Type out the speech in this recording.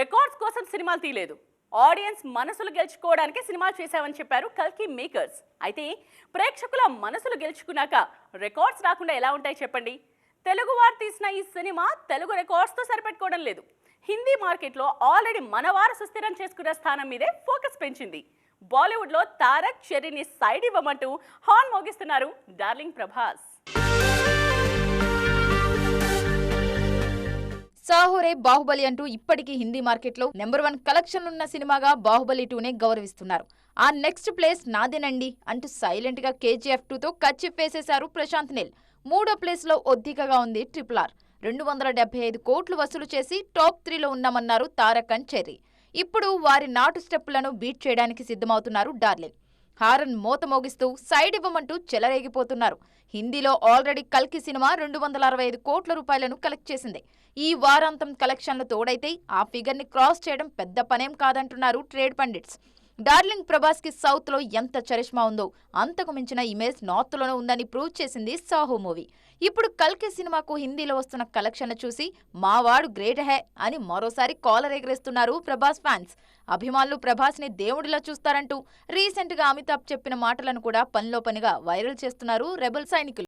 Records కోసం సినిమాలు తీయలేదు. ఆడియన్స్ మనసులు గెలుచుకోవడానికి సినిమాలు చేశామని చెప్పారు కల్కి మేకర్స్. అయితే ప్రేక్షకుల మనసులు గెలుచుకున్నాక రికార్డ్స్ రాకుండా ఎలా ఉంటాయి చెప్పండి? తెలుగు వారు తీసిన ఈ సినిమా తెలుగు రికార్డ్స్తో సరిపెట్టుకోవడం లేదు. హిందీ మార్కెట్లో ఆల్రెడీ మనవారు సుస్థిరం చేసుకున్న స్థానం మీదే ఫోకస్ పెంచింది. బాలీవుడ్లో తారక్ చెర్రీని సైడ్ ఇవ్వమంటూ హార్న్ మోగిస్తున్నారు డార్లింగ్ ప్రభాస్. హోరే బాహుబలి అంటూ ఇప్పటికీ హిందీ మార్కెట్లో నెంబర్ వన్ కలెక్షన్ ఉన్న సినిమాగా బాహుబలి టూనే గౌరవిస్తున్నారు. ఆ నెక్స్ట్ ప్లేస్ నాదేనండి అంటూ సైలెంట్గా కేజీఎఫ్ టూతో కచ్చిప్ వేసేశారు ప్రశాంత్ నిల్. మూడో ప్లేస్లో ఒద్దికగా ఉంది ట్రిపుల్ ఆర్. రెండు వందల డెబ్బై ఐదు కోట్లు వసూలు చేసి టాప్ త్రీలో ఉన్నామన్నారు తారక్ అండ్ చెర్రీ. ఇప్పుడు వారి నాటు స్టెప్పులను బీట్ చేయడానికి సిద్ధమవుతున్నారు డార్లింగ్. హారన్ మోత మోగిస్తూ సైడ్ ఇవ్వమంటూ చెలరేగిపోతున్నారు. హిందీలో ఆల్రెడీ కల్కి సినిమా రెండు వందల అరవై ఐదు కోట్ల రూపాయలను కలెక్ట్ చేసింది. ఈ వారాంతం కలెక్షన్లు తోడైతే ఆ ఫిగర్ని క్రాస్ చేయడం పెద్ద పనేం కాదంటున్నారు ట్రేడ్ పండిట్స్. డార్లింగ్ ప్రభాస్కి సౌత్లో ఎంత చరిష్మా ఉందో అంతకు మించిన ఇమేజ్ నార్త్లోనే ఉందని ప్రూవ్ చేసింది సాహో మూవీ. ఇప్పుడు కల్కి సినిమాకు హిందీలో వస్తున్న కలెక్షన్లు చూసి మావాడు గ్రేట్ హే అని మరోసారి కాలర్ ఎగరేస్తున్నారు ప్రభాస్ ఫ్యాన్స్. అభిమానులు ప్రభాస్ని దేవుడిలా చూస్తారంటూ రీసెంట్గా అమితాబ్ చెప్పిన మాటలను కూడా పనిలో పనిగా వైరల్ చేస్తున్నారు రెబల్ సైనికులు.